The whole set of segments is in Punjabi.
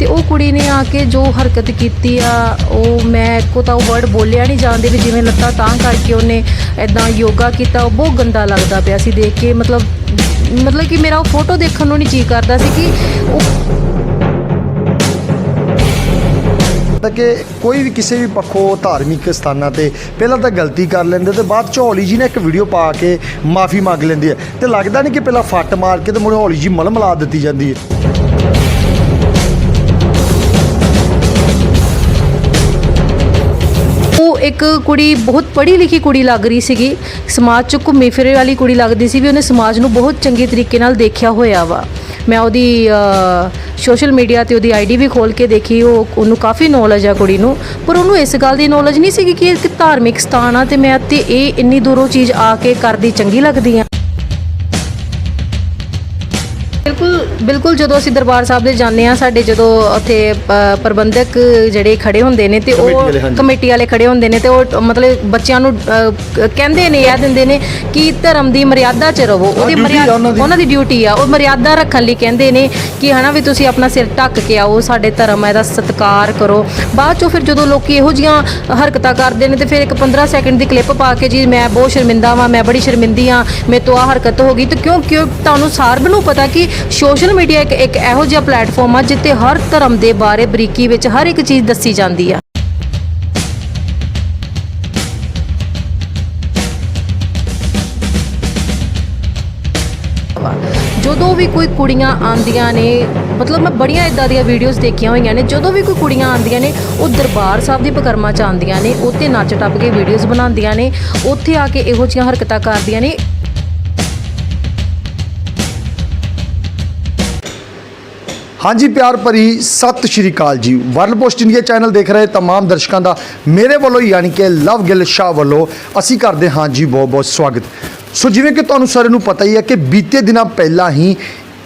ਤੇ ਉਹ ਕੁੜੀ ਨੇ ਆ ਕੇ ਜੋ ਹਰਕਤ ਕੀਤੀ ਆ, ਉਹ ਮੈਂ ਇੱਕੋ ਤਾਂ ਉਹ ਵਰਡ ਬੋਲਿਆ ਨਹੀਂ ਜਾਂਦੇ ਵੀ ਜਿਵੇਂ ਲੱਤਾਂ ਤਾਂ ਕਰਕੇ ਉਹਨੇ ਐਦਾਂ ਯੋਗਾ ਕੀਤਾ, ਉਹ ਬਹੁਤ ਗੰਦਾ ਲੱਗਦਾ ਪਿਆ ਸੀ ਦੇਖ ਕੇ, ਮਤਲਬ ਮਤਲਬ ਕਿ ਮੇਰਾ ਉਹ ਫੋਟੋ ਦੇਖਣ ਨੂੰ ਨਹੀਂ ਜੀ ਕਰਦਾ ਸੀ ਕਿ ਉਹ ਤਾਂ ਕਿ ਕੋਈ ਵੀ ਕਿਸੇ ਵੀ ਪੱਖੋਂ ਧਾਰਮਿਕ ਸਥਾਨਾਂ ਤੇ ਪਹਿਲਾਂ ਤਾਂ ਗਲਤੀ ਕਰ ਲੈਂਦੇ ਤੇ ਬਾਅਦ ਚ ਹੌਲੀ ਜੀ ਨੇ ਇੱਕ ਵੀਡੀਓ ਪਾ ਕੇ ਮਾਫੀ ਮੰਗ ਲੈਂਦੀ ਹੈ। ਤੇ ਲੱਗਦਾ ਨਹੀਂ ਕਿ ਪਹਿਲਾਂ ਫੱਟ ਮਾਰ ਕੇ ਤੇ ਮੁੜ ਹੌਲੀ ਜੀ ਮਲਮ ਲਾ ਦਿੱਤੀ ਜਾਂਦੀ ਹੈ। ਇੱਕ ਕੁੜੀ ਬਹੁਤ ਪੜ੍ਹੀ ਲਿਖੀ ਕੁੜੀ ਲੱਗ ਰਹੀ ਸੀਗੀ। ਸਮਾਜ 'ਚ ਘੁੰਮੀ ਫਿਰੇ ਵਾਲੀ ਕੁੜੀ ਲੱਗਦੀ ਸੀ ਵੀ ਉਹਨੇ ਸਮਾਜ ਨੂੰ ਬਹੁਤ ਚੰਗੇ ਤਰੀਕੇ ਨਾਲ ਦੇਖਿਆ ਹੋਇਆ ਵਾ। ਮੈਂ ਉਹਦੀ ਸੋਸ਼ਲ ਮੀਡੀਆ ਤੇ ਉਹਦੀ ਆਈਡੀ ਵੀ ਖੋਲ ਕੇ ਦੇਖੀ, ਉਹ ਉਹਨੂੰ ਕਾਫੀ ਨੌਲੇਜ ਆ ਕੁੜੀ ਨੂੰ। ਪਰ ਉਹਨੂੰ ਇਸ ਗੱਲ ਦੀ ਨੌਲੇਜ ਨਹੀਂ ਸੀਗੀ ਕਿ ਇਹ ਇੱਕ ਧਾਰਮਿਕ ਸਥਾਨ ਆ ਤੇ ਮੈਂ ਤੇ ਇਹ ਇੰਨੀ ਦੂਰੋਂ ਚੀਜ਼ ਆ ਕੇ ਕਰਦੀ, ਚੰਗੀ ਲੱਗਦੀ ਆ। ਬਿਲਕੁਲ ਜਦੋਂ ਅਸੀਂ ਦਰਬਾਰ ਸਾਹਿਬ ਦੇ ਜਾਂਦੇ ਆ ਸਾਡੇ ਜਦੋਂ ਉੱਥੇ ਪ- ਪ੍ਰਬੰਧਕ ਜਿਹੜੇ ਖੜੇ ਹੁੰਦੇ ਨੇ ਤੇ ਕਮੇਟੀ ਉਹ ਵਾਲੇ, ਹਾਂਜੀ। ਕਮੇਟੀ ਵਾਲੇ ਖੜੇ ਹੁੰਦੇ ਨੇ ਤੇ ਉਹ ਮਤਲਬ ਬੱਚਿਆਂ ਨੂੰ ਅ, ਕ- ਕਹਿੰਦੇ ਨੇ ਇਹ ਦਿੰਦੇ ਨੇ ਕਿ ਧਰਮ ਦੀ ਮਰਿਆਦਾ 'ਚ ਰਹੋ ਉਹਦੀ duty ਆ ਮਰਿਆਦਾ ਉਹਨਾਂ ਦੀ। ਉਹਨਾਂ ਦੀ ਡਿਊਟੀ ਆ ਉਹ ਮਰਿਆਦਾ ਰੱਖਣ ਲਈ ਕਹਿੰਦੇ ਨੇ ਕਿ ਹਨਾ ਵੀ ਤੁਸੀਂ ਆਪਣਾ ਸਿਰ ਢੱਕ ਕੇ ਆਓ ਸਾਡੇ ਧਰਮ ਹੈ ਦਾ ਸਤਿਕਾਰ ਕਰੋ ਬਾਅਦ ਚੋਂ ਫਿਰ ਜਦੋਂ ਲੋਕੀ ਇਹੋ ਜੀਆਂ ਹਰਕਤਾਂ ਕਰਦੇ ਨੇ ਤੇ ਫਿਰ ਇੱਕ 15 ਸੈਕਿੰਡ ਦੀ ਕਲਿੱਪ ਪਾ ਕੇ ਜੀ ਮੈਂ ਬਹੁਤ ਸ਼ਰਮਿੰਦਾ ਵਾਂ ਮੈਂ ਬੜੀ ਸ਼ਰਮਿੰਦੀ ਆ ਮੇਰੇ ਤੋਂ ਆ ਹਰਕਤ ਹੋ ਗਈ ਤੇ ਕਿਉਂ ਕਿਉਂ ਤੁਹਾਨੂੰ ਸਾਰਬ ਨੂੰ ਪਤਾ ਕਿ ਸੋਸ਼ਲ ਮੀਡੀਆ ਇੱਕ ਇੱਕ ਇਹੋ ਜਿਹਾ ਪਲੇਟਫਾਰਮ ਆ ਜਿੱਥੇ ਹਰ ਧਰਮ ਦੇ ਬਾਰੇ ਬਰੀਕੀ ਵਿੱਚ ਹਰ ਇੱਕ ਚੀਜ਼ ਦੱਸੀ ਜਾਂਦੀ ਆ। ਜਦੋਂ ਵੀ ਕੋਈ ਕੁੜੀਆਂ ਆਂਦੀਆਂ ਨੇ, ਮਤਲਬ ਮੈਂ ਬੜੀਆਂ ਇਦਾਂ ਦੀਆਂ ਵੀਡੀਓਜ਼ ਦੇਖੀਆਂ ਹੋਈਆਂ ਨੇ, ਜਦੋਂ ਵੀ ਕੋਈ ਕੁੜੀਆਂ ਆਂਦੀਆਂ ਨੇ, ਉਹ ਦਰਬਾਰ ਸਾਹਿਬ ਦੀ ਪਕਰਮਾ ਚ ਆਉਂਦੀਆਂ ਨੇ, ਉੱਥੇ ਨੱਚ ਟੱਪ ਕੇ ਵੀਡੀਓਜ਼ ਬਣਾਉਂਦੀਆਂ ਨੇ, ਉੱਥੇ ਆ ਕੇ ਇਹੋ ਜਿਹੀਆਂ ਹਰਕਤਾਂ ਕਰਦੀਆਂ ਨੇ ਹਾਂਜੀ ਪਿਆਰ ਭਰੀ ਸਤਿ ਸ਼੍ਰੀ ਅਕਾਲ ਜੀ ਵਰਲਡ ਪੋਸਟ ਇੰਡੀਆ ਚੈਨਲ ਦੇਖ ਰਹੇ तमाम ਦਰਸ਼ਕਾਂ ਦਾ ਮੇਰੇ ਵੱਲੋਂ ਯਾਨੀ ਕਿ ਲਵ ਗਿੱਲ ਸ਼ਾਹ ਵੱਲੋਂ ਅਸੀਂ ਕਰਦੇ ਹਾਂ ਜੀ ਬਹੁਤ ਬਹੁਤ ਸਵਾਗਤ ਸੋ ਜਿਵੇਂ ਕਿ ਤੁਹਾਨੂੰ ਸਾਰਿਆਂ ਨੂੰ ਪਤਾ ਹੀ ਹੈ ਕਿ ਬੀਤੇ ਦਿਨਾਂ ਪਹਿਲਾਂ ਹੀ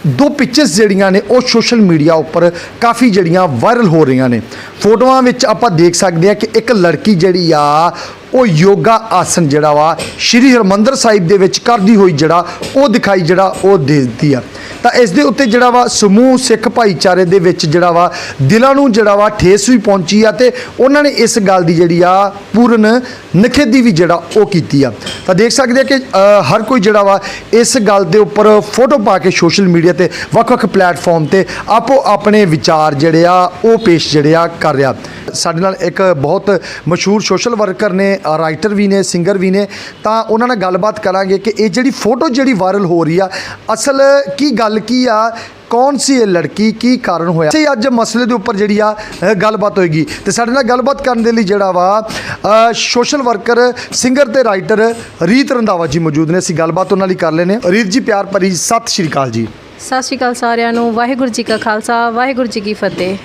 ਦੋ ਪਿਕਚਰਸ ਜਿਹੜੀਆਂ ਨੇ ਉਹ ਸੋਸ਼ਲ ਮੀਡੀਆ ਉੱਪਰ ਕਾਫੀ ਜਿਹੜੀਆਂ ਵਾਇਰਲ ਹੋ ਰਹੀਆਂ ਨੇ ਫੋਟੋਆਂ ਵਿੱਚ ਆਪਾਂ ਦੇਖ ਸਕਦੇ ਹਾਂ ਕਿ ਇੱਕ ਲੜਕੀ ਜਿਹੜੀ ਆ ਉਹ ਯੋਗਾ ਆਸਨ ਜਿਹੜਾ ਵਾ, ਸ਼੍ਰੀ ਹਰਮੰਦਰ ਸਾਹਿਬ ਦੇ ਵਿੱਚ ਕਰਦੀ ਹੋਈ ਜਿਹੜਾ, ਉਹ ਦਿਖਾਈ ਜਿਹੜਾ, ਉਹ ਦੇ ਆ। ਤਾਂ ਇਸ ਦੇ ਉੱਤੇ ਜਿਹੜਾ ਵਾ, ਸਮੂਹ ਸਿੱਖ ਭਾਈਚਾਰੇ ਦੇ ਵਿੱਚ ਜਿਹੜਾ ਵਾ, ਦਿਲਾਂ ਨੂੰ ਜਿਹੜਾ ਵਾ, ਠੇਸ ਵੀ ਪਹੁੰਚੀ ਆ ਤੇ ਉਹਨਾਂ ਨੇ ਇਸ ਗੱਲ ਦੀ ਜਿਹੜੀ ਆ, ਪੂਰਨ ਨਖੇਦੀ ਵੀ ਜਿਹੜਾ, ਉਹ ਕੀਤੀ ਆ। ਤਾਂ ਦੇਖ ਸਕਦੇ ਆ ਕਿ ਹਰ ਕੋਈ ਜਿਹੜਾ ਵਾ, ਇਸ ਗੱਲ ਦੇ ਉੱਪਰ ਫੋਟੋ ਪਾ ਕੇ ਸੋਸ਼ਲ ਮੀਡੀਆ ਤੇ ਵੱਖ-ਵੱਖ ਪਲੇਟਫਾਰਮ ਤੇ ਆਪੋ ਆਪਣੇ ਵਿਚਾਰ ਜਿਹੜੇ ਆ, ਉਹ ਪੇਸ਼ ਜਿਹੜੇ ਆ, ਕਰ ਰਿਹਾ। ਸਾਡੇ ਨਾਲ ਇੱਕ ਬਹੁਤ ਮਸ਼ਹੂਰ ਸੋਸ਼ਲ ਵਰਕਰ ਨੇ ਰਾਈਟਰ ਵੀ ਨੇ ਸਿੰਗਰ ਵੀ ਨੇ, ਤਾਂ ਉਹਨਾਂ ਨਾਲ ਗੱਲਬਾਤ ਕਰਾਂਗੇ ਕਿ ਇਹ ਜਿਹੜੀ ਫੋਟੋ ਜਿਹੜੀ ਵਾਇਰਲ ਹੋ ਰਹੀ ਆ, ਅਸਲ ਕੀ ਗੱਲ ਕੀ ਆ, ਕੌਣ ਸੀ ਇਹ ਲੜਕੀ, ਕੀ ਕਾਰਨ ਹੋਇਆ? ਸੀ ਅੱਜ ਮਸਲੇ ਦੇ ਉੱਪਰ ਜਿਹੜੀ ਆ ਗੱਲਬਾਤ ਹੋਏਗੀ। ਤੇ ਸਾਡੇ ਨਾਲ ਗੱਲਬਾਤ ਕਰਨ ਦੇ ਲਈ ਜਿਹੜਾ ਵਾ ਸੋਸ਼ਲ ਵਰਕਰ ਸਿੰਗਰ ਤੇ ਰਾਈਟਰ ਰੀਤ ਰੰਧਾਵਾ ਜੀ ਮੌਜੂਦ ਨੇ। ਅਸੀਂ ਗੱਲਬਾਤ ਉਹਨਾਂ ਲਈ ਕਰ ਲੈਨੇ ਰੀਤ ਜੀ, ਪਿਆਰ ਭਰੀ ਸਤਿ ਸ਼੍ਰੀ ਅਕਾਲ ਜੀ। ਸਤਿ ਸ਼੍ਰੀ ਅਕਾਲ ਸਾਰਿਆਂ ਨੂੰ। ਵਾਹਿਗੁਰੂ ਜੀ ਕਾ ਖਾਲਸਾ, ਵਾਹਿਗੁਰੂ ਜੀ ਕੀ ਫਤਿਹ।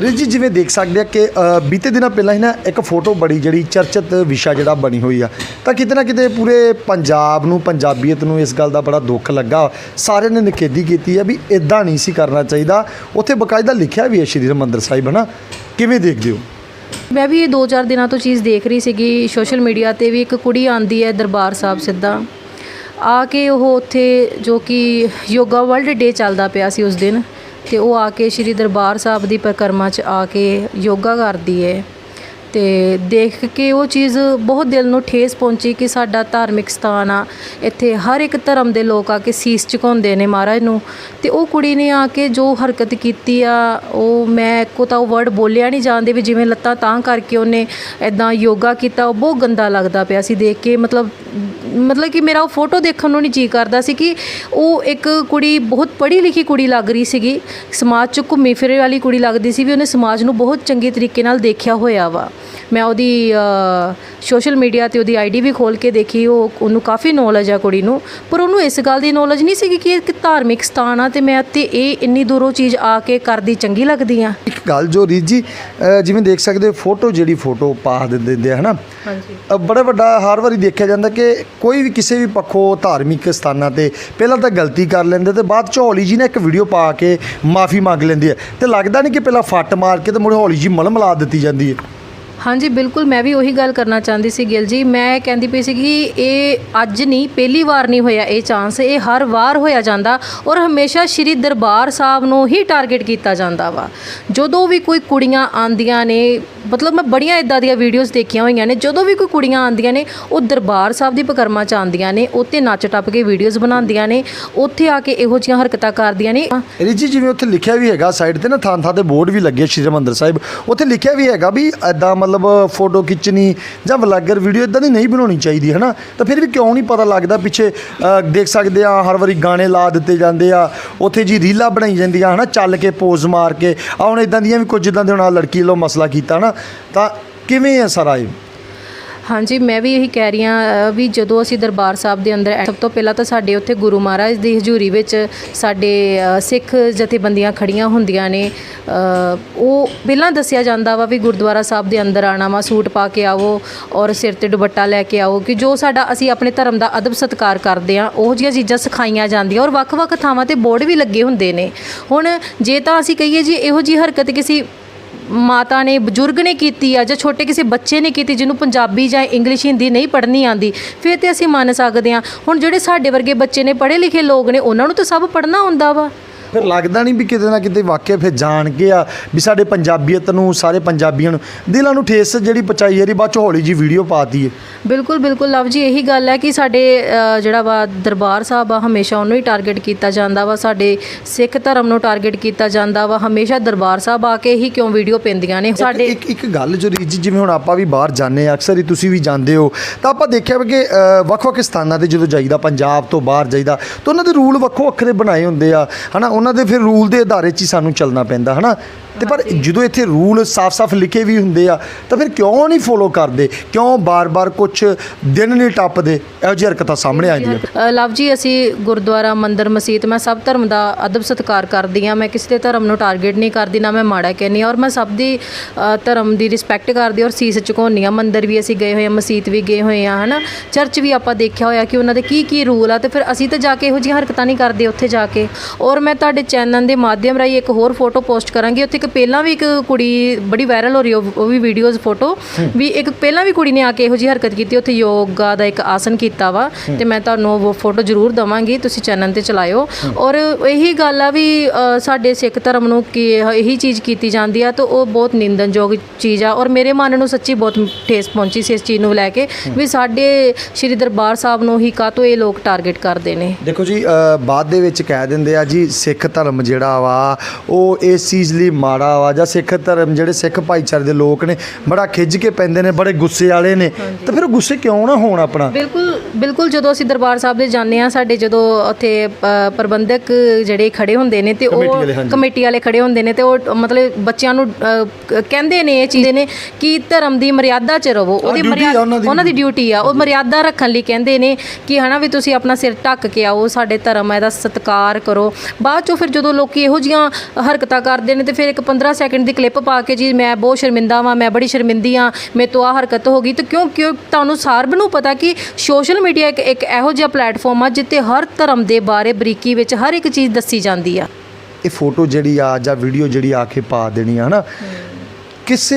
ਰੀਤ ਜੀ ਜਿਵੇਂ ਦੇਖ ਸਕਦੇ ਆ ਕਿ ਅ, ਬੀਤੇ ਦਿਨਾਂ ਪਹਿਲਾਂ ਹੀ ਨਾ ਇੱਕ ਫੋਟੋ ਬੜੀ ਜਿਹੜੀ ਚਰਚਿਤ ਵਿਸ਼ਾ ਜਿਹੜਾ ਬਣੀ ਹੋਈ ਆ। ਤਾਂ ਕਿਤੇ ਨਾ ਕਿਤੇ ਪੂਰੇ ਪੰਜਾਬ ਨੂੰ ਪੰਜਾਬੀਅਤ ਨੂੰ ਇਸ ਗੱਲ ਦਾ ਬੜਾ ਦੁੱਖ ਲੱਗਾ। ਸਾਰਿਆਂ ਨੇ ਨਿਖੇਧੀ ਕੀਤੀ ਆ ਵੀ ਇਦਾਂ ਨਹੀਂ ਸੀ ਕਰਨਾ ਚਾਹੀਦਾ। ਉੱਥੇ ਬਕਾਇਦਾ ਲਿਖਿਆ ਵੀ ਹੈ ਸ਼੍ਰੀ ਹਰਿਮੰਦਰ ਸਾਹਿਬ ਹਨਾ? ਕਿਵੇਂ ਦੇਖਦੇ ਹੋ? ਮੈਂ ਵੀ ਇਹ 2-4 ਦਿਨਾਂ ਤੋਂ ਚੀਜ਼ ਦੇਖ ਰਹੀ ਸੀਗੀ ਸੋਸ਼ਲ ਮੀਡੀਆ ਤੇ ਵੀ ਇੱਕ ਕੁੜੀ ਆਂਦੀ ਹੈ ਦਰਬਾਰ ਸਾਹਿਬ ਸਿੱਧਾ। ਆ ਕੇ ਉਹ ਉੱਥੇ ਜੋ ਕਿ ਯੋਗਾ ਵਰਲਡ ਡੇ ਚੱਲਦਾ ਪਿਆ ਸੀ ਉਸ ਦਿਨ। ਤੇ ਉਹ ਆ ਕੇ ਸ਼੍ਰੀ ਦਰਬਾਰ ਸਾਹਿਬ ਦੀ ਪਰਿਕਰਮਾ 'ਚ ਆ ਕੇ ਯੋਗਾ ਕਰਦੀ ਹੈ ਤੇ ਦੇਖ ਕੇ ਉਹ ਚੀਜ਼ ਬਹੁਤ ਦਿਲ ਨੂੰ ਠੇਸ ਪਹੁੰਚੀ ਕਿ ਸਾਡਾ ਧਾਰਮਿਕ ਸਥਾਨ ਆ। ਇੱਥੇ ਹਰ ਇੱਕ ਧਰਮ ਦੇ ਲੋਕ ਆ ਕੇ ਸੀਸ ਝੁਕਾਉਂਦੇ ਨੇ ਮਹਾਰਾਜ ਨੂੰ। ਤੇ ਉਹ ਕੁੜੀ ਨੇ ਆ ਕੇ ਜੋ ਹਰਕਤ ਕੀਤੀ ਆ, ਉਹ ਮੈਂ ਇੱਕੋ ਤਾਂ ਉਹ ਵਰਡ ਬੋਲਿਆ ਨਹੀਂ ਜਾਂਦੇ ਵੀ ਜਿਵੇਂ ਲੱਤਾਂ ਤਾਂ ਕਰਕੇ ਉਹਨੇ ਐਦਾਂ ਯੋਗਾ ਕੀਤਾ, ਉਹ ਬਹੁਤ ਗੰਦਾ ਲੱਗਦਾ ਪਿਆ ਸੀ ਦੇਖ ਕੇ। ਮਤਲਬ ਮਤਲਬ ਕਿ ਮੇਰਾ ਉਹ ਫੋਟੋ ਦੇਖਣ ਨੂੰ ਨਹੀਂ ਜੀ ਕਰਦਾ ਸੀ ਕਿ ਉਹ ਇੱਕ ਕੁੜੀ, ਬਹੁਤ ਪੜ੍ਹੀ ਲਿਖੀ ਕੁੜੀ ਲੱਗ ਰਹੀ ਸੀਗੀ। ਸਮਾਜ 'ਚ ਘੁੰਮੀ ਫਿਰੇ ਵਾਲੀ ਕੁੜੀ ਲੱਗਦੀ ਸੀ ਵੀ ਉਹਨੇ ਸਮਾਜ ਨੂੰ ਬਹੁਤ ਚੰਗੇ ਤਰੀਕੇ ਨਾਲ ਦੇਖਿਆ ਹੋਇਆ ਵਾ। ਮੈਂ ਉਹਦੀ ਸੋਸ਼ਲ ਮੀਡੀਆ ਤੇ ਉਹਦੀ ਆਈਡੀ ਵੀ ਖੋਲ ਕੇ ਦੇਖੀ ਉਹ ਉਹਨੂੰ ਕਾਫੀ ਨੌਲੇਜ ਆ ਕੁੜੀ ਨੂੰ। ਪਰ ਉਹਨੂੰ ਇਸ ਗੱਲ ਦੀ ਨੌਲੇਜ ਨਹੀਂ ਸੀਗੀ ਕਿ ਇਹ ਇੱਕ ਧਾਰਮਿਕ ਸਥਾਨ ਆ ਤੇ ਮੈਂ ਤੇ ਇਹ ਇੰਨੀ ਦੂਰੋਂ ਚੀਜ਼ ਆ ਕੇ ਕਰਦੀ ਚੰਗੀ ਲੱਗਦੀ ਆ। ਇੱਕ ਗੱਲ ਜੋ ਰੀਤ ਜੀ ਜਿਵੇਂ ਦੇਖ ਸਕਦੇ ਹੋ ਫੋਟੋ ਜਿਹੜੀ ਫੋਟੋ ਪਾ ਦਿੰਦੇ ਆ ਹਨਾ? ਹਾਂਜੀ। ਬੜਾ ਵੱਡਾ ਹਰ ਵਾਰੀ ਦੇਖਿਆ ਜਾਂਦਾ ਕਿ ਕੋਈ ਵੀ ਕਿਸੇ ਵੀ ਪੱਖੋਂ ਧਾਰਮਿਕ ਸਥਾਨਾਂ ਤੇ ਪਹਿਲਾਂ ਤਾਂ ਗਲਤੀ ਕਰ ਲੈਂਦੇ ਤੇ ਬਾਅਦ ਚ ਹੌਲੀ ਜੀ ਨੇ ਇੱਕ ਵੀਡੀਓ ਪਾ ਕੇ ਮਾਫੀ ਮੰਗ ਲੈਂਦੀ ਹੈ ਤੇ ਲੱਗਦਾ ਨਹੀਂ ਕਿ ਪਹਿਲਾਂ ਫੱਟ ਮਾਰ ਕੇ ਤੇ ਮੁੜ ਹੌਲੀ ਜੀ ਮਲਮ ਲਾ ਦਿੱਤੀ ਜਾਂਦੀ ਹੈ ਹਾਂਜੀ, ਬਿਲਕੁਲ, ਮੈਂ ਵੀ ਉਹੀ ਗੱਲ ਕਰਨਾ ਚਾਹੁੰਦੀ ਸੀ ਗਿਲ ਜੀ। ਮੈਂ ਕਹਿੰਦੀ ਪਈ ਸੀ ਕਿ ਇਹ ਅੱਜ ਨਹੀਂ, ਪਹਿਲੀ ਵਾਰ ਨਹੀਂ ਹੋਇਆ ਇਹ ਚਾਂਸ ਇਹ ਹਰ ਵਾਰ ਹੋਇਆ ਜਾਂਦਾ ਔਰ ਹਮੇਸ਼ਾ ਸ਼੍ਰੀ ਦਰਬਾਰ ਸਾਹਿਬ ਨੂੰ ਹੀ ਟਾਰਗੇਟ ਕੀਤਾ ਜਾਂਦਾ ਵਾ। ਜਦੋਂ ਵੀ ਕੋਈ ਕੁੜੀਆਂ ਆਂਦੀਆਂ ਨੇ, ਮਤਲਬ ਮੈਂ ਬੜੀਆਂ ਇਦਾਂ ਦੀਆਂ ਵੀਡੀਓਜ਼ ਦੇਖੀਆਂ ਹੋਈਆਂ ਨੇ, ਜਦੋਂ ਵੀ ਕੋਈ ਕੁੜੀਆਂ ਆਂਦੀਆਂ ਨੇ, ਉਹ ਦਰਬਾਰ ਸਾਹਿਬ ਦੀ ਪਕਰਮਾ ਚ ਆਉਂਦੀਆਂ ਨੇ, ਉੱਥੇ ਨੱਚ ਟੱਪ ਕੇ ਵੀਡੀਓਜ਼ ਬਣਾਉਂਦੀਆਂ ਨੇ, ਉੱਥੇ ਆ ਕੇ ਇਹੋ ਜਿਹੀਆਂ ਹਰਕਤਾਂ ਕਰਦੀਆਂ ਨੇ। ਰਿਜੀ ਜਿਵੇਂ ਉੱਥੇ ਲਿਖਿਆ ਵੀ ਹੈਗਾ ਸਾਈਡ ਤੇ ਨਾ ਥਾਂ ਥਾਂ ਤੇ ਬੋਰਡ ਵੀ ਲੱਗੇ ਸ਼੍ਰੀ ਹਰਿਮੰਦਰ ਸਾਹਿਬ। ਉੱਥੇ ਲਿਖਿਆ ਵੀ ਹੈਗਾ ਵੀ ਐਦਾਂ ਮਤਲਬ ਫੋਟੋ ਖਿੱਚਣੀ ਜਾਂ ਵਲੌਗਰ ਵੀਡੀਓ ਇਦਾਂ ਦੀ ਨਹੀਂ ਬਣਾਉਣੀ ਚਾਹੀਦੀ ਹੈ ਨਾ ਤਾਂ ਫਿਰ ਵੀ ਕਿਉਂ ਨਹੀਂ ਪਤਾ ਲੱਗਦਾ ਪਿੱਛੇ ਦੇਖ ਸਕਦੇ ਆ, ਹਰ ਵਾਰੀ ਗਾਣੇ ਲਾ ਦਿੱਤੇ ਜਾਂਦੇ ਆ, ਉੱਥੇ ਜੀ ਰੀਲਾਂ ਬਣਾਈ ਜਾਂਦੀਆਂ, ਹਨਾ? ਚੱਲ ਕੇ ਪੋਜ਼ ਮਾਰ ਕੇ ਆ ਹੁਣ ਇਦਾਂ ਦੀਆਂ ਵੀ ਕੁਝ ਜਿੱਦਾਂ ਦੇ ਹੁਣ ਆਹ ਲੜਕੀ ਲੋ ਮਸਲਾ ਕੀਤਾ ਨਾ ਤਾਂ ਕਿਵੇਂ ਹੈ ਸਾਰਾ ਇਹ? ਹਾਂਜੀ, ਮੈਂ ਵੀ ਇਹੀ ਕਹਿ ਰਹੀ ਹਾਂ ਵੀ ਜਦੋਂ ਅਸੀਂ ਦਰਬਾਰ ਸਾਹਿਬ ਦੇ ਅੰਦਰ ਸਭ ਤੋਂ ਪਹਿਲਾਂ ਤਾਂ ਸਾਡੇ ਉੱਥੇ ਗੁਰੂ ਮਹਾਰਾਜ ਦੀ ਹਜ਼ੂਰੀ ਵਿੱਚ ਸਾਡੇ ਸਿੱਖ ਜਥੇਬੰਦੀਆਂ ਖੜੀਆਂ ਹੁੰਦੀਆਂ ਨੇ। ਉਹ ਪਹਿਲਾਂ ਦੱਸਿਆ ਜਾਂਦਾ ਵਾ ਵੀ ਗੁਰਦੁਆਰਾ ਸਾਹਿਬ ਦੇ ਅੰਦਰ ਆਣਾ ਵਾ, ਸੂਟ ਪਾ ਕੇ ਆਵੋ ਔਰ ਸਿਰ ਤੇ ਦੁਪੱਟਾ ਲੈ ਕੇ ਆਓ ਕਿ ਜੋ ਸਾਡਾ ਅਸੀਂ ਆਪਣੇ ਧਰਮ ਦਾ ਅਦਬ ਸਤਕਾਰ ਕਰਦੇ ਆ ਉਹ ਜਿਹੀਆਂ ਚੀਜ਼ਾਂ ਸਿਖਾਈਆਂ ਜਾਂਦੀਆਂ ਔਰ ਵੱਖ-ਵੱਖ ਥਾਵਾਂ ਤੇ ਬੋਰਡ ਵੀ ਲੱਗੇ ਹੁੰਦੇ ਨੇ। ਹੁਣ ਜੇ ਤਾਂ ਅਸੀਂ ਕਹੀਏ ਜੀ, ਇਹੋ ਜੀ ਹਰਕਤ ਕਿਸੇ ਮਾਤਾ ਨੇ, ਬਜ਼ੁਰਗ ਨੇ ਕੀਤੀ ਆ, ਜਾਂ ਛੋਟੇ ਕਿਸੇ ਬੱਚੇ ਨੇ ਕੀਤੀ, ਜਿਹਨੂੰ ਪੰਜਾਬੀ ਜਾਂ ਇੰਗਲਿਸ਼, ਹਿੰਦੀ ਨਹੀਂ ਪੜ੍ਹਨੀ ਆਂਦੀ ਫਿਰ ਤੇ ਅਸੀਂ ਮੰਨ ਸਕਦੇ ਹਾਂ, ਹੁਣ ਜਿਹੜੇ ਸਾਡੇ ਵਰਗੇ ਬੱਚੇ ਨੇ, ਪੜ੍ਹੇ ਲਿਖੇ ਲੋਕ ਨੇ, ਉਹਨਾਂ ਨੂੰ ਤਾਂ ਸਭ ਪੜ੍ਹਨਾ ਹੁੰਦਾ ਵਾ। ਫਿਰ ਲੱਗਦਾ ਨਹੀਂ ਵੀ ਕਿਤੇ ਨਾ ਕਿਤੇ ਵਾਕਿਆ ਫਿਰ ਜਾਣ ਕੇ ਆ ਵੀ ਸਾਡੇ ਪੰਜਾਬੀਅਤ ਨੂੰ ਸਾਰੇ ਪੰਜਾਬੀਆਂ ਨੂੰ ਦਿਲਾਂ ਨੂੰ ਠੇਸ ਜਿਹੜੀ ਪਚਾਈ ਯਾਰੀ ਬਾਅਦ ਚ ਹੌਲੀ ਜੀ ਵੀਡੀਓ ਪਾਤੀ ਹੈ। ਬਿਲਕੁਲ ਬਿਲਕੁਲ। ਲਵ ਜੀ ਇਹੀ ਗੱਲ ਹੈ ਕਿ ਸਾਡੇ ਜਿਹੜਾ ਵਾ ਦਰਬਾਰ ਸਾਹਿਬ ਆ ਹਮੇਸ਼ਾ ਉਹਨੂੰ ਹੀ ਟਾਰਗੇਟ ਕੀਤਾ ਜਾਂਦਾ ਵਾ। ਸਾਡੇ ਸਿੱਖ ਧਰਮ ਨੂੰ ਟਾਰਗੇਟ ਕੀਤਾ ਜਾਂਦਾ ਵਾ। ਹਮੇਸ਼ਾ ਦਰਬਾਰ ਸਾਹਿਬ ਆ ਕੇ ਹੀ ਕਿਉਂ ਵੀਡੀਓ ਪੈਂਦੀਆਂ ਨੇ? ਸਾਡੇ ਇੱਕ ਇੱਕ ਗੱਲ ਜੋ ਰੀਤ ਜੀ ਜਿਵੇਂ ਹੁਣ ਆਪਾਂ ਵੀ ਬਾਹਰ ਜਾਂਦੇ ਆ ਅਕਸਰ ਹੀ ਤੁਸੀਂ ਵੀ ਜਾਂਦੇ ਹੋ ਤਾਂ ਆਪਾਂ ਦੇਖਿਆ ਵੀ ਕਿ ਵੱਖ-ਵੱਖ ਸਥਾਨਾਂ ਤੇ ਜਦੋਂ ਜਾਈਦਾ ਪੰਜਾਬ ਤੋਂ ਬਾਹਰ ਜਾਈਦਾ ਤਾਂ ਉਹਨਾਂ ਦੇ ਰੂਲ ਵੱਖੋ ਵੱਖਰੇ ਬਣਾਏ ਹੁੰਦੇ ਆ। ਹਨਾ ਉਹਨਾਂ ਦੇ ਫਿਰ ਰੂਲ ਦੇ ਆਧਾਰੇ 'ਚ ਹੀ ਸਾਨੂੰ ਚੱਲਣਾ ਪੈਂਦਾ ਹਨਾ? ਤੇ ਪਰ ਜਦੋਂ ਇੱਥੇ ਰੂਲ ਸਾਫ਼-ਸਾਫ਼ ਲਿਖੇ ਵੀ ਹੁੰਦੇ ਆ ਤਾਂ ਫਿਰ ਕਿਉਂ ਨਹੀਂ ਫੋਲੋ ਕਰਦੇ? ਕਿਉਂ ਬਾਰ-ਬਾਰ ਕੁਝ ਦਿਨ ਨਹੀਂ ਟੱਪਦੇ? ਇਹੋ ਜਿਹੀ ਹਰਕਤਾਂ ਸਾਹਮਣੇ ਆਉਂਦੀਆਂ। ਅ, ਲਵ ਜੀ ਅਸੀਂ ਗੁਰਦੁਆਰਾ ਮੰਦਿਰ ਮਸਜਿਦ ਮੈਂ ਸਭ ਧਰਮ ਦਾ ਅਦਬ ਸਤਿਕਾਰ ਕਰਦੀ ਆ ਮੈਂ ਕਿਸੇ ਦੇ ਧਰਮ ਨੂੰ ਟਾਰਗੇਟ ਨਹੀਂ ਕਰਦੀ ਨਾ ਮੈਂ ਮਾੜਾ ਕਹਿੰਦੀ ਹਾਂ। ਔਰ ਮੈਂ ਸਭ ਦੀ ਅ, ਧਰਮ ਦੀ ਰਿਸਪੈਕਟ ਕਰਦੀ ਔਰ ਸੀਸ ਝੁਕਾਉਂਦੀ ਹਾਂ। ਮੰਦਿਰ ਵੀ ਅਸੀਂ ਗਏ ਹੋਏ ਹਾਂ ਮਸੀਤ ਵੀ ਗਏ ਹੋਏ ਹਾਂ ਹਨਾ? ਚਰਚ ਵੀ ਆਪਾਂ ਦੇਖਿਆ ਹੋਇਆ ਕਿ ਉਹਨਾਂ ਦੇ ਕੀ ਕੀ ਰੂਲ ਆ ਤੇ ਫਿਰ ਅਸੀਂ ਤਾਂ ਜਾ ਕੇ ਇਹੋ ਜਿਹੀਆਂ ਹਰਕਤਾਂ ਨਹੀਂ ਕਰਦੇ ਉੱਥੇ ਜਾ ਕੇ। ਔਰ ਮੈਂ ਤੁਹਾਡੇ ਚੈਨਲ ਦੇ ਮਾਧਿਅਮ ਰਾਹੀਂ ਇੱਕ ਹੋਰ ਫੋਟੋ ਪੋਸਟ ਕਰਾਂਗੀ। ਉੱਥੇ ਇੱਕ ਪਹਿਲਾਂ ਵੀ ਇੱਕ ਕੁੜੀ ਬੜੀ ਵਾਇਰਲ ਹੋ ਰਹੀ ਉਹ ਉਹ ਵੀ ਵੀਡੀਓਜ਼ ਫੋਟੋ ਵੀ ਇੱਕ ਪਹਿਲਾਂ ਵੀ ਕੁੜੀ ਨੇ ਆ ਕੇ ਇਹੋ ਜਿਹੀ ਹਰਕਤ ਕੀਤੀ, ਉੱਥੇ ਯੋਗਾ ਦਾ ਇੱਕ ਆਸਨ ਕੀਤਾ ਵਾ, ਤੇ ਮੈਂ ਤੁਹਾਨੂੰ ਉਹ ਫੋਟੋ ਜ਼ਰੂਰ ਦਵਾਂਗੀ, ਤੁਸੀਂ ਚੈਨਲ ਤੇ ਚਲਾਇਓ। ਔਰ ਇਹੀ ਗੱਲ ਆ ਵੀ ਸਾਡੇ ਸਿੱਖ ਧਰਮ ਨੂੰ ਕੀ ਇਹੀ ਚੀਜ਼ ਕੀਤੀ ਜਾਂਦੀ ਆ, ਤਾਂ ਉਹ ਬਹੁਤ ਨਿੰਦਨਯੋਗ ਚੀਜ਼ ਆ। ਔਰ ਮੇਰੇ ਮਨ ਨੂੰ ਸੱਚੀ ਬਹੁਤ ਠੇਸ ਪਹੁੰਚੀ ਸੀ ਇਸ ਚੀਜ਼ ਨੂੰ ਲੈ ਕੇ, ਵੀ ਸਾਡੇ ਸ਼੍ਰੀ ਦਰਬਾਰ ਸਾਹਿਬ ਨੂੰ ਹੀ ਕਾਹਤੋਂ ਇਹ ਲੋਕ ਟਾਰਗੇਟ ਕਰਦੇ ਨੇ। ਦੇਖੋ ਜੀ ਬਾਅਦ ਦੇ ਵਿੱਚ ਕਹਿ ਦਿੰਦੇ ਆ ਜੀ, ਸਿੱਖ ਧਰਮ ਜਿਹੜਾ ਵਾ, ਉਹ ਇਸ ਚੀਜ਼ ਲਈ ਮਾੜਾ ਵਾ ਜਾਂ ਸਿੱਖ ਧਰਮ ਜਿਹੜੇ ਸਿੱਖ ਭਾਈਚਾਰੇ ਦੇ ਲੋਕ ਨੇ ਬੜਾ ਖਿੱਚ ਕੇ ਪੈਂਦੇ ਨੇ ਬੜੇ ਗੁੱਸੇ ਵਾਲੇ ਨੇ। ਤਾਂ ਫਿਰ ਉਹ ਗੁੱਸੇ ਕਿਉਂ ਨਾ ਹੋਣ ਆਪਣਾ? ਬਿਲਕੁਲ ਬਿਲਕੁਲ ਜਦੋਂ ਅਸੀਂ ਦਰਬਾਰ ਸਾਹਿਬ ਦੇ ਜਾਂਦੇ ਆ ਸਾਡੇ ਜਦੋਂ ਉੱਥੇ ਪ੍ਰਬੰਧਕ ਜਿਹੜੇ ਖੜੇ ਹੁੰਦੇ ਨੇ ਤੇ ਉਹ ਕਮੇਟੀ ਵਾਲੇ, ਖੜੇ ਹੁੰਦੇ ਨੇ ਤੇ ਉਹ ਮਤਲਬ ਬੱਚਿਆਂ ਨੂੰ ਕਹਿੰਦੇ ਨੇ ਇਹ ਚੀਜ਼ ਨੇ ਕਿ ਧਰਮ ਦੀ ਮਰਿਆਦਾ 'ਚ ਰਹੋ। ਉਹਦੀ ਮਰਿਆਦਾ ਉਹਨਾਂ ਦੀ। ਉਹਨਾਂ ਦੀ ਡਿਊਟੀ ਆ। ਉਹ ਮਰਿਆਦਾ ਰੱਖਣ ਲਈ ਕਹਿੰਦੇ ਨੇ ਕਿ ਹਨਾ ਵੀ ਤੁਸੀਂ ਆਪਣਾ ਸਿਰ ਢੱਕ ਕੇ ਆਓ ਸਾਡੇ ਧਰਮ ਹੈ ਦਾ ਸਤਿਕਾਰ ਕਰੋ। ਬਾਅਦ ਚੋਂ ਫਿਰ ਜਦੋਂ ਲੋਕੀ ਇਹੋ ਜੀਆਂ ਹਰਕਤਾਂ ਕਰਦੇ ਨੇ ਤੇ ਫਿਰ ਇੱਕ 15 ਸੈਕਿੰਡ ਦੀ ਕਲਿੱਪ ਪਾ ਕੇ ਜੀ, ਮੈਂ ਬਹੁਤ ਸ਼ਰਮਿੰਦਾ ਵਾਂ, ਮੈਂ ਬੜੀ ਸ਼ਰਮਿੰਦੀ ਆ, ਮੇਰੇ ਤੋਂ ਆ ਹਰਕਤ ਹੋ ਗਈ। ਤੇ ਕਿਉਂ ਕਿਉਂ ਤੁਹਾਨੂੰ ਸਾਰਬ ਨੂੰ ਪਤਾ ਕਿ ਸੋਸ਼ਲ ਮੀਡੀਆ ਇੱਕ ਇੱਕ ਇਹੋ ਜਿਹਾ ਪਲੇਟਫਾਰਮ ਆ ਜਿੱਤੇ ਹਰ ਧਰਮ ਦੇ ਬਾਰੇ ਬਰੀਕੀ ਵਿੱਚ ਹਰ ਇੱਕ ਚੀਜ਼ ਦੱਸੀ ਜਾਂਦੀ ਆ। ਇਹ ਫੋਟੋ ਜਿਹੜੀ ਆ ਜਾਂ ਵੀਡੀਓ ਜਿਹੜੀ ਆ ਕੇ ਪਾ ਦੇਣੀ ਆ, ਹਨਾ? ਕਿਸੇ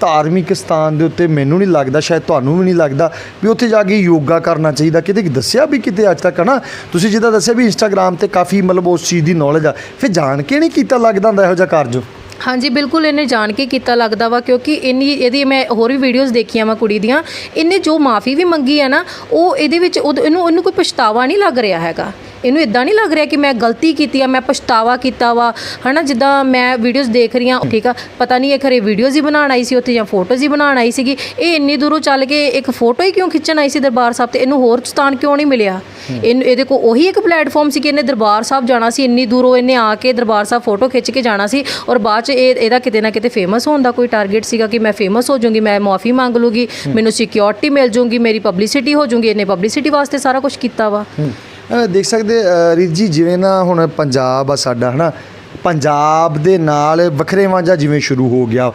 ਧਾਰਮਿਕ ਸਥਾਨ ਦੇ ਉੱਤੇ ਮੈਨੂੰ ਨਹੀਂ ਲੱਗਦਾ, ਸ਼ਾਇਦ ਤੁਹਾਨੂੰ ਵੀ ਨਹੀਂ ਲੱਗਦਾ ਵੀ ਉੱਥੇ ਜਾ ਕੇ ਯੋਗਾ ਕਰਨਾ ਚਾਹੀਦਾ। ਕਿਤੇ ਦੱਸਿਆ ਵੀ ਕਿਤੇ ਅੱਜ ਤੱਕ, ਹਨਾ? ਤੁਸੀਂ ਜਿੱਦਾਂ ਦੱਸਿਆ ਵੀ ਇੰਸਟਾਗ੍ਰam ਤੇ ਕਾਫੀ ਮਤਲਬ ਉਸ ਚੀਜ਼ ਦੀ ਨੌਲੇਜ ਆ। ਫਿਰ ਜਾਣ ਕੇ ਨਹੀਂ ਕੀਤਾ ਲੱਗਦਾ ਹੁੰਦਾ ਇਹੋ ਜਿਹਾ ਕਾਰਜ? ਹਾਂਜੀ, ਬਿਲਕੁਲ ਇਹਨੇ ਜਾਣ ਕੇ ਕੀਤਾ ਲੱਗਦਾ ਵਾ, ਕਿਉਂਕਿ ਇੰਨੀ ਇਹਦੀ ਮੈਂ ਹੋਰ ਵੀ ਵੀਡੀਓਜ਼ ਦੇਖੀਆਂ ਵਾ ਕੁੜੀ ਦੀਆਂ। ਇਹਨੇ ਜੋ ਮਾਫੀ ਵੀ ਮੰਗੀ ਹੈ ਨਾ, ਉਹ ਇਹਦੇ ਵਿੱਚ ਉਹਦ- ਇਹਨੂੰ ਇਹਨੂੰ ਕੋਈ ਪਛਤਾਵਾ ਨਹੀਂ ਲੱਗ ਰਿਹਾ ਹੈਗਾ। ਇਹਨੂੰ ਇਦਾਂ ਨਹੀਂ ਲੱਗ ਰਿਹਾ ਕਿ ਮੈਂ ਗਲਤੀ ਕੀਤੀ ਆ ਮੈਂ ਪਛਤਾਵਾ ਕੀਤਾ ਵਾ। ਹਨਾ ਜਿੱਦਾਂ ਮੈਂ ਵੀਡੀਓਜ਼ ਦੇਖ ਰਹੀ ਹਾਂ ਠੀਕ ਆ ਪਤਾ ਨਹੀਂ ਇਹ ਖਰੇ ਵੀਡੀਓਜ਼ ਹੀ ਬਣਾਉਣ ਆਈ ਸੀ ਉੱਥੇ ਜਾਂ ਫੋਟੋਜ਼ ਹੀ ਬਣਾਉਣ ਆਈ ਸੀਗੀ। ਇਹ ਇੰਨੀ ਦੂਰੋਂ ਚੱਲ ਕੇ ਇੱਕ ਫੋਟੋ ਹੀ ਕਿਉਂ ਖਿੱਚਣ ਆਈ ਸੀ ਦਰਬਾਰ ਸਾਹਿਬ ਤੇ? ਇਹਨੂੰ ਹੋਰ ਸਥਾਨ ਕਿਉਂ ਨਹੀਂ ਮਿਲਿਆ? ਇਹਨੂੰ ਇਹਦੇ ਕੋਲ ਉਹੀ ਇੱਕ ਪਲੇਟਫਾਰਮ ਸੀ ਕਿ ਇਹਨੇ ਦਰਬਾਰ ਸਾਹਿਬ ਜਾਣਾ ਸੀ ਇੰਨੀ ਦੂਰੋਂ ਇਹਨੇ ਆ ਕੇ ਦਰਬਾਰ ਸਾਹਿਬ ਫੋਟੋ ਖਿੱਚ ਕੇ ਜਾਣਾ ਸੀ ਔਰ ਬਾਅਦ ਚ ਇਹ ਇਹਦਾ ਕਿਤੇ ਨਾ ਕਿਤੇ ਫੇਮਸ ਹੋਣ ਦਾ ਕੋਈ ਟਾਰਗੇਟ ਸੀਗਾ ਕਿ ਮੈਂ ਫੇਮਸ ਹੋ ਜਾਊਂਗੀ ਮੈਂ ਮਾਫੀ ਮੰਗ ਲੂਗੀ ਮੈਨੂੰ ਸਿਕਿਉਰਿਟੀ ਮਿਲ ਜਾਊਗੀ ਮੇਰੀ ਪਬਲਿਸਿਟੀ ਹੋ ਜਾਊਗੀ ਇਹਨੇ ਪਬਲਿਸਿਟੀ ਵਾਸਤੇ ਸਾਰਾ ਕੁਝ ਕੀਤਾ ਵਾ। ਦੇਖ ਸਕਦੇ ਰੀਤ ਜੀ ਜਿਵੇਂ ਨਾ ਹੁਣ ਪੰਜਾਬ ਆ ਸਾਡਾ ਹਨਾ ਪੰਜਾਬ ਦੇ ਨਾਲ ਵਖਰੇਵਾਂ ਜਿਹਾ ਜਿਵੇਂ ਸ਼ੁਰੂ ਹੋ ਗਿਆ।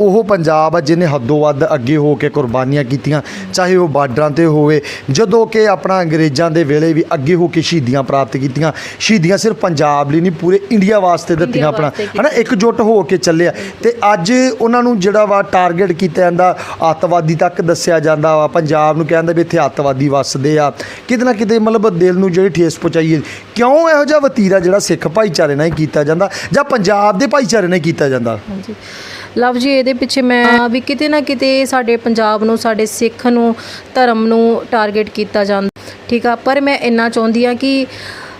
ਉਹ ਪੰਜਾਬ ਆ ਜਿਹਨੇ ਹੱਦੋਂ ਵੱਧ ਅੱਗੇ ਹੋ ਕੇ ਕੁਰਬਾਨੀਆਂ ਕੀਤੀਆਂ ਚਾਹੇ ਉਹ ਬਾਰਡਰਾਂ ਤੇ ਹੋਵੇ ਜਦੋਂ ਕਿ ਆਪਣਾ ਅੰਗਰੇਜ਼ਾਂ ਦੇ ਵੇਲੇ ਵੀ ਅੱਗੇ ਹੋ ਕੇ ਸ਼ਹੀਦੀਆਂ ਪ੍ਰਾਪਤ ਕੀਤੀਆਂ। ਸ਼ਹੀਦੀਆਂ ਸਿਰਫ ਪੰਜਾਬ ਲਈ ਨਹੀਂ ਪੂਰੇ ਇੰਡੀਆ ਵਾਸਤੇ ਦਿੱਤੀਆਂ ਆਪਣਾ। ਹਨਾ ਇਕਜੁੱਟ ਹੋ ਕੇ ਚੱਲਿਆ। ਤੇ ਅੱਜ ਉਹਨਾਂ ਨੂੰ ਜਿਹੜਾ ਵਾ ਟਾਰਗੇਟ ਕੀਤਾ ਜਾਂਦਾ ਅੱਤਵਾਦੀ ਤੱਕ ਦੱਸਿਆ ਜਾਂਦਾ ਵਾ। ਪੰਜਾਬ ਨੂੰ ਕਹਿੰਦਾ ਵੀ ਇੱਥੇ ਅੱਤਵਾਦੀ ਵੱਸਦੇ ਆ। ਕਿਤੇ ਨਾ ਕਿਤੇ ਮਤਲਬ ਦਿਲ ਨੂੰ ਜਿਹੜੀ ਠੇਸ ਪਹੁੰਚਾਈ ਹੈ। ਕਿਉਂ ਇਹੋ ਜਿਹਾ ਵਤੀਰਾ ਜਿਹੜਾ ਸਿੱਖ ਭਾਈਚਾਰੇ ਨਾਲ ਹੀ ਕੀਤਾ ਜਾਂਦਾ ਜਾਂ ਪੰਜਾਬ ਦੇ ਭਾਈਚਾਰੇ ਨਾਲ ਹੀ ਕੀਤਾ ਜਾਂਦਾ? ਹਾਂਜੀ। ਲਵ ਜੀ ਇਹਦੇ ਪਿੱਛੇ ਮੈਂ ਵੀ ਕਿਤੇ ਨਾ ਕਿਤੇ ਸਾਡੇ ਪੰਜਾਬ ਨੂੰ ਸਾਡੇ ਸਿੱਖ ਨੂੰ ਧਰਮ ਨੂੰ ਟਾਰਗੇਟ ਕੀਤਾ ਜਾਂਦਾ। ਠੀਕ ਆ ਪਰ ਮੈਂ ਇੰਨਾ ਚਾਹੁੰਦੀ ਆ ਕਿ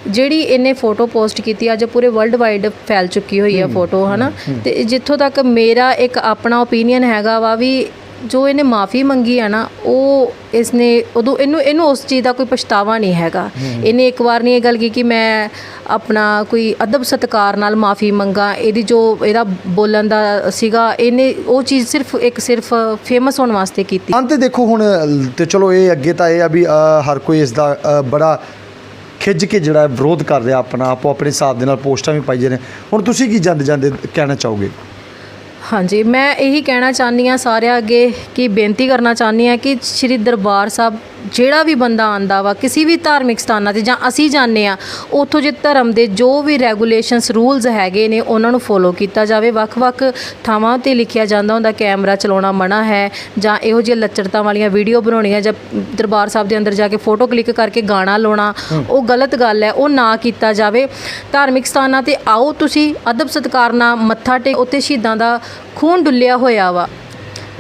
ਜਿਹੜੀ ਇਹਨੇ ਫੋਟੋ ਪੋਸਟ ਕੀਤੀ ਅੱਜ ਪੂਰੇ ਵਰਲਡ ਵਾਈਡ ਫੈਲ ਚੁੱਕੀ ਹੋਈ ਹੈ ਫੋਟੋ ਹਨਾ? ਤੇ ਜਿੱਥੋਂ ਤੱਕ ਮੇਰਾ ਇੱਕ ਆਪਣਾ ਓਪੀਨੀਅਨ ਹੈਗਾ ਵਾ ਵੀ ਜੋ ਇਹਨੇ ਮਾਫੀ ਮੰਗੀ ਆ ਨਾ ਉਹ ਇਸਨੇ ਉਦੋਂ ਇਹਨੂੰ ਇਹਨੂੰ ਉਸ ਚੀਜ਼ ਦਾ ਕੋਈ ਪਛਤਾਵਾ ਨਹੀਂ ਹੈਗਾ। ਇਹਨੇ ਇੱਕ ਵਾਰ ਨਹੀਂ ਇਹ ਗੱਲ ਕੀ ਕਿ ਮੈਂ ਆਪਣਾ ਕੋਈ ਅਦਬ ਸਤਕਾਰ ਨਾਲ ਮਾਫੀ ਮੰਗਾ। ਇਹਦੀ ਜੋ ਇਹਦਾ ਬੋਲਣ ਦਾ ਸੀਗਾ ਇਹਨੇ ਉਹ ਚੀਜ਼ ਸਿਰਫ ਇੱਕ ਸਿਰਫ ਫੇਮਸ ਹੋਣ ਵਾਸਤੇ ਕੀਤੀ। ਅੰਤ ਤੇ ਦੇਖੋ ਹੁਣ ਤੇ ਚਲੋ ਇਹ ਅੱਗੇ ਤਾਂ ਇਹ ਆ ਵੀ ਹਰ ਕੋਈ ਇਸ ਦਾ ਬੜਾ ਖਿੱਚ ਕੇ ਜਿਹੜਾ ਵਿਰੋਧ ਕਰ ਰਿਹਾ ਆਪਣਾ ਆਪੋ ਆਪਣੇ ਹਿਸਾਬ ਦੇ ਨਾਲ ਪੋਸਟਾਂ ਵੀ ਪਾਈ ਜਾ ਰਹੇ ਹੁਣ ਤੁਸੀਂ ਕੀ ਜਾਂਦੇ ਜਾਂਦੇ ਕਹਿਣਾ ਚਾਹੋਗੇ? ਹਾਂਜੀ, ਮੈਂ ਇਹੀ ਕਹਿਣਾ ਚਾਹੁੰਦੀ ਹਾਂ ਸਾਰਿਆਂ ਅੱਗੇ ਕਿ ਬੇਨਤੀ ਕਰਨਾ ਚਾਹੁੰਦੀ ਹਾਂ ਕਿ ਸ੍ਰੀ ਦਰਬਾਰ ਸਾਹਿਬ ਜਿਹੜਾ ਵੀ ਬੰਦਾ ਆਂਦਾ ਵਾ ਕਿਸੇ ਵੀ ਧਾਰਮਿਕ ਸਥਾਨਾਂ ਤੇ ਜਾਂ ਅਸੀਂ ਜਾਂਦੇ ਆ ਉੱਥੋਂ ਜੇ ਧਰਮ ਦੇ ਜੋ ਵੀ ਰੈਗੂਲੇਸ਼ਨਸ ਰੂਲਸ ਹੈਗੇ ਨੇ ਉਹਨਾਂ ਨੂੰ ਫੋਲੋ ਕੀਤਾ ਜਾਵੇ। ਵੱਖ-ਵੱਖ ਥਾਵਾਂ ਤੇ ਲਿਖਿਆ ਜਾਂਦਾ ਹੁੰਦਾ ਕੈਮਰਾ ਚਲਾਉਣਾ ਮਨਾ ਹੈ ਜਾਂ ਇਹੋ ਜਿਹੀ ਲੱਚਰਤਾ ਵਾਲੀਆਂ ਵੀਡੀਓ ਬਣਾਉਣੀਆਂ ਜਾਂ ਦਰਬਾਰ ਸਾਹਿਬ ਦੇ ਅੰਦਰ ਜਾ ਕੇ ਫੋਟੋ ਕਲਿੱਕ ਕਰਕੇ ਗਾਣਾ ਲਾਉਣਾ ਉਹ ਗਲਤ ਗੱਲ ਹੈ ਉਹ ਨਾ ਕੀਤਾ ਜਾਵੇ। ਧਾਰਮਿਕ ਸਥਾਨਾਂ ਤੇ ਆਓ ਤੁਸੀਂ ਅਦਬ ਸਤਕਾਰ ਨਾਲ ਮੱਥਾ ਟੇਕ ਉੱਥੇ ਸ਼ਹੀਦਾਂ ਦਾ ਖੂਨ ਡੁੱਲਿਆ ਹੋਇਆ ਵਾ।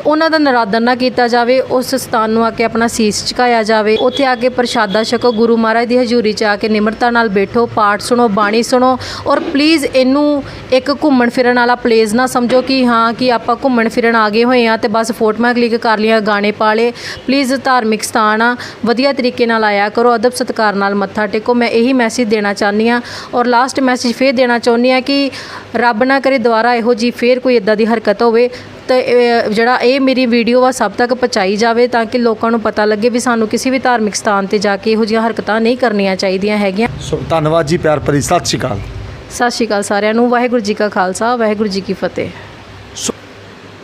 ਉਹਨਾਂ ਦਾ ਨਰਾਦਰ ਨਾ ਕੀਤਾ ਜਾਵੇ, ਉਸ ਸਥਾਨ ਨੂੰ ਆ ਕੇ ਆਪਣਾ ਸੀਸ ਝੁਕਾਇਆ ਜਾਵੇ। ਉੱਥੇ ਆ ਕੇ ਪ੍ਰਸ਼ਾਦਾ ਛਕੋ, ਗੁਰੂ ਮਹਾਰਾਜ ਦੀ ਹਜ਼ੂਰੀ 'ਚ ਆ ਕੇ ਨਿਮਰਤਾ ਨਾਲ ਬੈਠੋ, ਪਾਠ ਸੁਣੋ, ਬਾਣੀ ਸੁਣੋ ਔਰ ਪਲੀਜ਼ ਇਹਨੂੰ ਇੱਕ ਘੁੰਮਣ ਫਿਰਨ ਵਾਲਾ ਪਲੇਸ ਨਾ ਸਮਝੋ ਕਿ ਹਾਂ, ਕਿ ਆਪਾਂ ਘੁੰਮਣ ਫਿਰਨ ਆ ਗਏ ਹੋਏ ਆ ਤੇ ਬਸ ਫੋਟੋਆਂ ਕਲਿੱਕ ਕਰ ਲਈਆਂ, ਗਾਣੇ ਪਾ ਲਏ। ਪਲੀਜ਼ ਧਾਰਮਿਕ ਸਥਾਨ ਆ, ਵਧੀਆ ਤਰੀਕੇ ਨਾਲ ਆਇਆ ਕਰੋ, ਅਦਬ ਸਤਕਾਰ ਨਾਲ ਮੱਥਾ ਟੇਕੋ। ਮੈਂ ਇਹੀ ਮੈਸੇਜ ਦੇਣਾ ਚਾਹੁੰਦੀ ਆ ਔਰ ਲਾਸਟ ਮੈਸੇਜ ਫੇਰ ਦੇਣਾ ਚਾਹੁੰਦੀ ਆ ਕਿ ਰੱਬ ਨਾ ਕਰੇ ਦੁਬਾਰਾ ਇਹੋ ਜੀ ਫੇਰ ਕੋਈ ਇਦਾਂ ਦੀ ਹਰਕਤ ਹੋਵੇ। ਤੇ ਜਿਹੜਾ ਇਹ ਮੇਰੀ ਵੀਡੀਓ ਆ ਸਭ ਤੱਕ ਪਹੁੰਚਾਈ ਜਾਵੇ ਤਾਂ ਕਿ ਲੋਕਾਂ ਨੂੰ ਪਤਾ ਲੱਗੇ ਵੀ ਸਾਨੂੰ ਕਿਸੇ ਵੀ ਧਾਰਮਿਕ ਸਥਾਨ ਤੇ ਜਾ ਕੇ ਇਹੋ ਜਿਹੀਆਂ ਹਰਕਤਾਂ ਨਹੀਂ ਕਰਨੀਆਂ ਚਾਹੀਦੀਆਂ ਹੈਗੀਆਂ। ਸੋ ਧੰਨਵਾਦ ਜੀ ਪਿਆਰ ਭਰੀ ਸਤਿ ਸ਼੍ਰੀ ਅਕਾਲ। ਸਤਿ ਸ਼੍ਰੀ ਅਕਾਲ ਸਾਰਿਆਂ ਨੂੰ ਵਾਹਿਗੁਰੂ ਜੀ ਕਾ ਖਾਲਸਾ ਵਾਹਿਗੁਰੂ ਜੀ ਕੀ ਫਤਿਹ।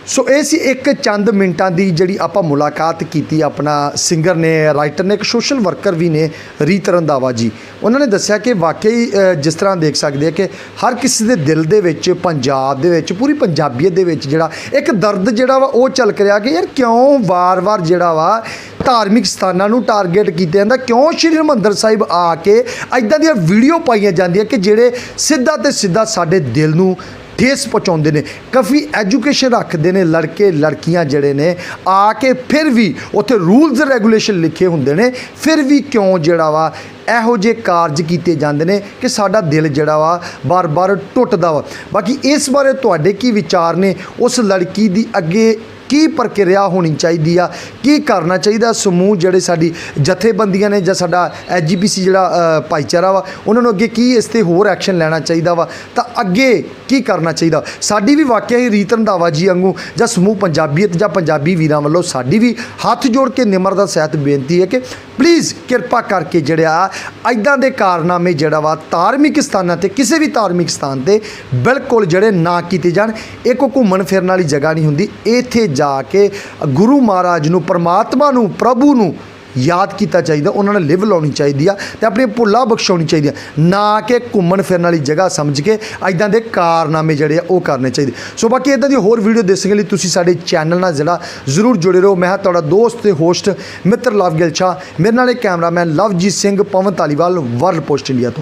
ਸੋ ਇਹ ਸੀ ਇੱਕ ਚੰਦ ਮਿੰਟਾਂ ਦੀ ਜਿਹੜੀ ਆਪਾਂ ਮੁਲਾਕਾਤ ਕੀਤੀ, ਆਪਣਾ ਸਿੰਗਰ ਨੇ ਰਾਈਟਰ ਨੇ, ਇੱਕ ਸੋਸ਼ਲ ਵਰਕਰ ਵੀ ਨੇ, ਰੀਤ ਰੰਧਾਵਾ ਜੀ। ਉਹਨਾਂ ਨੇ ਦੱਸਿਆ ਕਿ ਵਾਕਈ ਜਿਸ ਤਰ੍ਹਾਂ ਦੇਖ ਸਕਦੇ ਆ ਕਿ ਹਰ ਕਿਸੇ ਦੇ ਦਿਲ ਦੇ ਵਿੱਚ, ਪੰਜਾਬ ਦੇ ਵਿੱਚ, ਪੂਰੀ ਪੰਜਾਬੀਅਤ ਦੇ ਵਿੱਚ ਜਿਹੜਾ ਇੱਕ ਦਰਦ ਜਿਹੜਾ ਵਾ, ਉਹ ਝਲਕ ਰਿਹਾ ਕਿ ਯਾਰ ਕਿਉਂ ਵਾਰ-ਵਾਰ ਜਿਹੜਾ ਵਾ, ਧਾਰਮਿਕ ਸਥਾਨਾਂ ਨੂੰ ਟਾਰਗੇਟ ਕੀਤਾ ਜਾਂਦਾ, ਕਿਉਂ ਸ਼੍ਰੀ ਹਰਿਮੰਦਰ ਸਾਹਿਬ ਆ ਕੇ ਐਦਾਂ ਦੀਆਂ ਵੀਡੀਓ ਪਾਈਆਂ ਜਾਂਦੀਆਂ ਕਿ ਜਿਹੜੇ ਸਿੱਧਾ ਤੇ ਸਿੱਧਾ ਸਾਡੇ ਦਿਲ ਨੂੰ ਠੇਸ ਪਹੁੰਚਾਉਂਦੇ ਨੇ, ਕਾਫੀ ਐਜੂਕੇਸ਼ਨ ਰੱਖਦੇ ਨੇ ਲੜਕੇ, ਲੜਕੀਆਂ ਜਿਹੜੇ ਨੇ, ਆ ਕੇ ਫਿਰ ਵੀ ਉੱਥੇ ਰੂਲਸ ਰੈਗੂਲੇਸ਼ਨ ਲਿਖੇ ਹੁੰਦੇ ਨੇ, ਫਿਰ ਵੀ ਕਿਉਂ ਜਿਹੜਾ ਵਾ ਇਹੋ ਜਿਹੇ ਕਾਰਜ ਕੀਤੇ ਜਾਂਦੇ ਨੇ ਕਿ ਸਾਡਾ ਦਿਲ ਜਿਹੜਾ ਵਾ ਬਾਰ-ਬਾਰ ਟੁੱਟਦਾ ਵਾ। ਬਾਕੀ ਇਸ ਬਾਰੇ ਤੁਹਾਡੇ ਕੀ ਵਿਚਾਰ ਨੇ? ਉਸ ਲੜਕੀ ਦੀ ਅੱਗੇ ਕੀ ਪ੍ਰਕਿਰਿਆ ਹੋਣੀ ਚਾਹੀਦੀ ਆ? ਕੀ ਕਰਨਾ ਚਾਹੀਦਾ? ਸਮੂਹ ਜਿਹੜੇ ਸਾਡੀ ਜਥੇਬੰਦੀਆਂ ਨੇ ਜਾਂ ਸਾਡਾ ਐਜੀਪੀਸੀ ਜਿਹੜਾ ਭਾਈਚਾਰਾ ਵਾ, ਉਹਨਾਂ ਨੂੰ ਅੱਗੇ ਕੀ ਇਸ ਤੇ ਹੋਰ ਐਕਸ਼ਨ ਲੈਣਾ ਚਾਹੀਦਾ ਵਾ? ਤਾਂ ਅੱਗੇ ਕੀ ਕਰਨਾ ਚਾਹੀਦਾ? ਸਾਡੀ ਵੀ ਵਾਕਿਆ ਹੀ ਰੀਤ ਰੰਧਾਵਾ ਜੀ ਵਾਂਗੂ ਜਾਂ ਸਮੂਹ ਪੰਜਾਬੀਅਤ ਜਾਂ ਪੰਜਾਬੀ ਵੀਰਾਂ ਵੱਲੋਂ ਸਾਡੀ ਵੀ ਹੱਥ ਜੋੜ ਕੇ ਨਿਮਰਤਾ ਸਹਿਤ ਬੇਨਤੀ ਹੈ ਕਿ ਪਲੀਜ਼ ਕਿਰਪਾ ਕਰਕੇ ਜਿਹੜਾ ਐਦਾਂ ਦੇ ਕਾਰਨਾਮੇ ਜਿਹੜਾ ਵਾ ਧਾਰਮਿਕ ਸਥਾਨਾਂ ਤੇ, ਕਿਸੇ ਵੀ ਧਾਰਮਿਕ ਸਥਾਨ ਤੇ ਬਿਲਕੁਲ ਜਿਹੜੇ ਨਾ ਕੀਤੇ ਜਾਣ। ਇਹ ਕੋਈ ਘੁੰਮਣ ਫਿਰਨ ਵਾਲੀ ਜਗ੍ਹਾ ਨਹੀਂ ਹੁੰਦੀ। ਇੱਥੇ ਜਾ ਕੇ ਗੁਰੂ ਮਹਾਰਾਜ ਨੂੰ, ਪਰਮਾਤਮਾ ਨੂੰ, ਪ੍ਰਭੂ ਨੂੰ ਯਾਦ ਕੀਤਾ ਚਾਹੀਦਾ, ਉਹਨਾਂ ਨਾਲ ਲਿਵ ਲਾਉਣੀ ਚਾਹੀਦੀ ਆ ਤੇ ਆਪਣੀ ਭੁੱਲਾਂ ਬਖਸ਼ਾਉਣੀ ਚਾਹੀਦੀ ਆ। ਨਾ ਕਿ ਘੁੰਮਣ ਫਿਰਨ ਵਾਲੀ ਜਗ੍ਹਾ ਸਮਝ ਕੇ ਐਦਾਂ ਦੇ ਕਾਰਨਾਮੇ ਜਿਹੜੇ ਆ ਉਹ ਕਰਨੇ ਚਾਹੀਦੇ। ਸੋ ਬਾਕੀ ਇਦਾਂ ਦੀ ਹੋਰ ਵੀਡੀਓ ਦੇਖਣ ਲਈ ਤੁਸੀਂ ਸਾਡੇ ਚੈਨਲ ਨਾਲ ਜਿਹੜਾ ਜ਼ਰੂਰ ਜੁੜੇ ਰਹੋ। ਮੈਂ ਹਾਂ ਤੁਹਾਡਾ ਦੋਸਤ ਤੇ ਹੋਸਟ ਮਿੱਤਰ ਲਵ ਗਿਲ ਸ਼ਾਹ ਮੇਰੇ ਨਾਲ ਇਹ cameraman Lovejeet Singh Pawan Dhaliwal world post India ਤੋਂ।